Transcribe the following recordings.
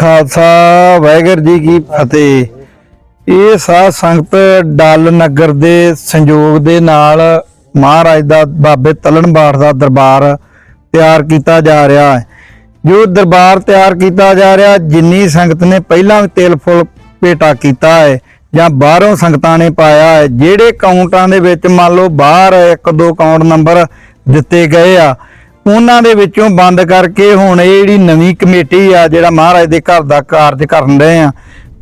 ਖਾਲਸਾ, ਵਾਹਿਗੁਰੂ ਜੀ ਕੀ ਫਤਿਹ। ਇਹ ਸਾਧ ਸੰਗਤ ਡਾਲ ਨਗਰ ਦੇ ਸੰਯੋਗ ਦੇ ਨਾਲ ਮਹਾਰਾਜ ਦਾ ਬਾਬੇ ਤਲਣਬਾੜ ਦਾ ਦਰਬਾਰ ਤਿਆਰ ਕੀਤਾ ਜਾ ਰਿਹਾ ਹੈ। ਜੋ ਦਰਬਾਰ ਤਿਆਰ ਕੀਤਾ ਜਾ ਰਿਹਾ, ਜਿੰਨੀ ਸੰਗਤ ਨੇ ਪਹਿਲਾਂ ਵੀ ਤੇਲ ਫੁੱਲ ਭੇਟਾ ਕੀਤਾ ਹੈ ਜਾਂ ਬਾਹਰੋਂ ਸੰਗਤਾਂ ਨੇ ਪਾਇਆ ਹੈ, ਜਿਹੜੇ ਕਾਊਂਟਾਂ ਦੇ ਵਿੱਚ ਮੰਨ ਲਓ ਬਾਹਰ ਇੱਕ ਦੋ ਕਾਊਂਟ ਨੰਬਰ ਦਿੱਤੇ ਗਏ ਆ ਉਹਨਾਂ ਦੇ ਵਿੱਚੋਂ ਬੰਦ ਕਰਕੇ ਹੁਣ ਇਹ ਜਿਹੜੀ ਨਵੀਂ ਕਮੇਟੀ ਆ ਜਿਹੜਾ ਮਹਾਰਾਜ ਦੇ ਘਰ ਦਾ ਕਾਰਜ ਕਰਨ ਰਹੇ ਆ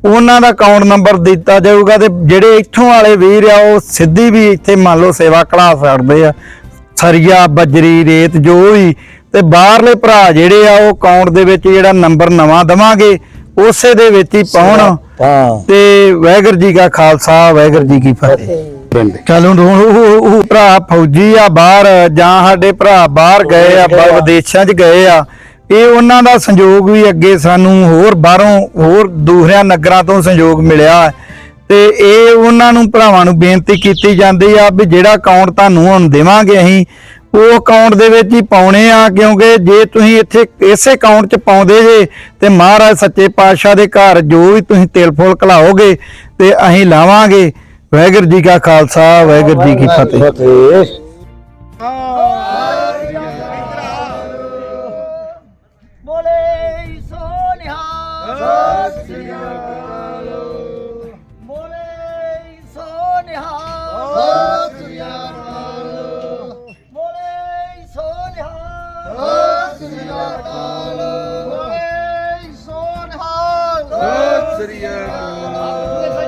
ਉਹਨਾਂ ਦਾ ਅਕਾਊਂਟ ਨੰਬਰ ਦਿੱਤਾ ਜਾਊਗਾ ਤੇ ਜਿਹੜੇ ਇੱਥੋਂ ਵਾਲੇ ਵੀਰ ਆ ਉਹ ਸਿੱਧੀ ਵੀ ਇੱਥੇ ਮੰਨ ਲਓ ਸੇਵਾ ਕਢਾ ਸਕਦੇ ਆ। ਸਰੀਆ ਬਜਰੀ ਰੇਤ ਜੋ ਵੀ ਤੇ ਬਾਹਰਲੇ ਭਰਾ ਜਿਹੜੇ ਆ ਉਹ ਅਕਾਊਂਟ ਦੇ ਵਿੱਚ ਜਿਹੜਾ ਨੰਬਰ ਨਵਾਂ ਦਵਾਂਗੇ ਉਸੇ ਦੇ ਵਿੱਚ ਹੀ ਪਾਉਣ। ਤੇ ਵਾਹਿਗੁਰੂ ਜੀ ਕਾ ਖਾਲਸਾ ਵਾਹਿਗੁਰੂ ਜੀ ਕੀ ਫਤਿਹ। ਚੱਲ ਹੁਣ ਉਹ- ਉਹ ਉਹ ਭਰਾ ਫੌਜੀ ਆ ਬਾਹਰ ਜਾਂ ਸਾਡੇ ਭਰਾ ਬਾਹਰ ਗਏ ਆ ਬ- ਵਿਦੇਸ਼ਾਂ 'ਚ ਗਏ ਆ। ਇਹ ਉਹਨਾਂ ਦਾ ਸੰਯੋਗ ਵੀ ਅੱਗੇ ਸਾਨੂੰ ਹੋਰ ਬਾਹਰੋਂ ਹੋਰ ਦੂਸਰਿਆਂ ਨਗਰਾਂ ਤੋਂ ਸੰਯੋਗ ਮਿਲਿਆ। ਤੇ ਇਹ ਉਹਨਾਂ ਨੂੰ ਭਰਾਵਾਂ ਨੂੰ ਬੇਨਤੀ ਕੀਤੀ ਜਾਂਦੀ ਆ ਵੀ ਜਿਹੜਾ ਅਕਾਊਂਟ ਤੁਹਾਨੂੰ ਹੁਣ ਦੇਵਾਂਗੇ ਅਸੀਂ ਉਹ ਅਕਾਊਂਟ ਦੇ ਵਿੱਚ ਹੀ ਪਾਉਣੇ ਆ ਕਿਉਂਕਿ ਜੇ ਤੁਸੀਂ ਇੱਥੇ ਇਸੇ ਅਕਾਊਂਟ 'ਚ ਪਾਉਂਦੇ ਜੇ ਤੇ ਮਹਾਰਾਜ ਸੱਚੇ ਪਾਤਸ਼ਾਹ ਦੇ ਘਰ ਜੋ ਵੀ ਤੁਸੀਂ ਤੇਲ ਫੁੱਲ ਘਲਾਓਗੇ ਤੇ ਅਸੀਂ ਲਾਵਾਂਗੇ। ਵਾਹਿਗੁਰੂ ਜੀ ਕਾ ਖਾਲਸਾ, ਵਾਹਿਗੁਰੂ ਜੀ ਕੀ ਫਤਿਹ। ਬੋਲੇ ਸੋ ਨਿਹਾਲ। ਸਤਿ ਸ੍ਰੀ ਅਕਾਲ ਬੋਲੇ ਸੋ ਸਤਿ ਸ੍ਰੀ ਅਕਾਲ ਬੋਲੇ ਸੋ ਨਿਹਾਲ। ਸਤਿ ਸ੍ਰੀ ਅਕਾਲ ਬੋਲੇ ਸੋ ਸਤਿ ਸ੍ਰੀ ਅਕਾਲ